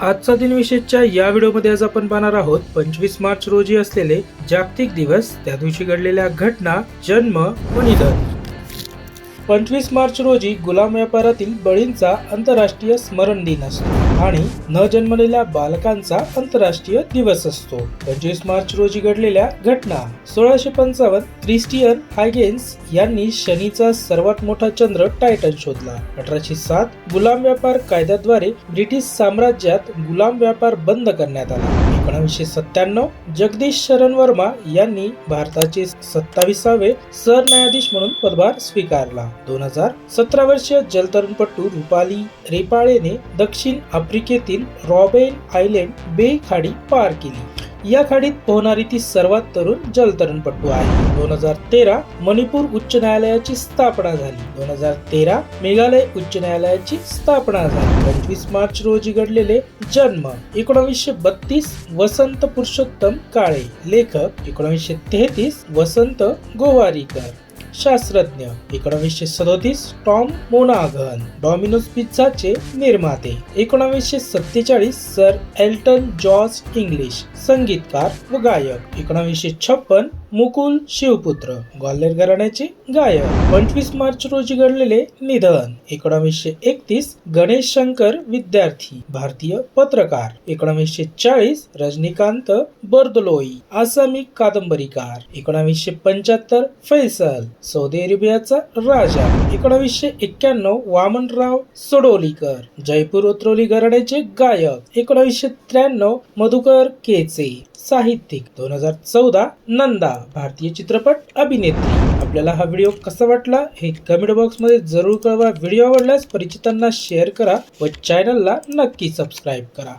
आजचा दिन विशेषच्या या व्हिडिओमध्ये आज आपण पाहणार आहोत पंचवीस मार्च रोजी असलेले जागतिक दिवस त्या दिवशी घडलेल्या घटना जन्म व निधन. पंचवीस मार्च रोजी गुलाम व्यापारातील बळींचा आंतरराष्ट्रीय स्मरण दिन असतो आणि न जन्मलेल्या बालकांचा आंतरराष्ट्रीय दिवस असतो. पंचवीस मार्च रोजी घडलेल्या घटना सोळाशे पंचावन्न क्रिस्टियन हायगेन्स यांनी शनीचा सर्वात मोठा चंद्र टायटन शोधला. अठराशे सात गुलाम व्यापार कायद्याद्वारे ब्रिटिश साम्राज्यात गुलाम व्यापार बंद करण्यात आला. एकोणीसशे सत्त्याण्णव जगदीश शरण वर्मा यांनी भारताचे सत्ताविसावे सरन्यायाधीश म्हणून पदभार स्वीकारला. दोन हजार सतरा वर्षीय जलतरणपटू रुपाली रेपाळेने दक्षिण आफ्रिकेतील रॉबेन आयलंड बे खाडी पार केली. या खाडीत पोहणारी ती सर्वात तरुण जलतरणपटू आहे. दोन हजार तेरा मणिपूर उच्च न्यायालयाची स्थापना झाली. दोन हजार तेरा मेघालय उच्च न्यायालयाची स्थापना झाली. पंचवीस मार्च रोजी घडलेले जन्म एकोणीसशे बत्तीस वसंत पुरुषोत्तम काळे. लेखक एकोणीसशे तेहतीस वसंत गोवारीकर. शास्त्रज्ञ. एकोणावीसशे सदोतीस टॉम मोनागन डॉमिनोज पिझ्झाचे निर्माते. एकोणावीसशे सत्तेचाळीस सर एल्टन जॉर्ज इंग्लिश संगीतकार व गायक. एकोणावीसशे छप्पन मुकुल शिवपुत्र ग्वाल्हेर घराण्याचे गायक. पंचवीस मार्च रोजी घडलेले निधन. एकोणीसशे एकतीस गणेश शंकर विद्यार्थी भारतीय पत्रकार. एकोणीसशे चाळीस रजनीकांत बर्दलोई आसामी कादंबरीकार. एकोणीसशे पंच्याहत्तर फैसल सौदी अरेबियाचा राजा. एकोणीसशे एक्क्याण्णव वामनराव सडोलीकर. जयपूर उतरोली घराण्याचे गायक. एकोणीसशे त्र्याण्णव मधुकर केचे. साहित्यिक दोन हजार चौदा नंदा भारतीय चित्रपट अभिनेत्री. आपल्याला हा व्हिडिओ कसा वाटला हे कमेंट बॉक्समध्ये जरूर कळवा. व्हिडिओ आवडल्यास परिचितांना शेअर करा व चॅनलला नक्की सबस्क्राईब करा.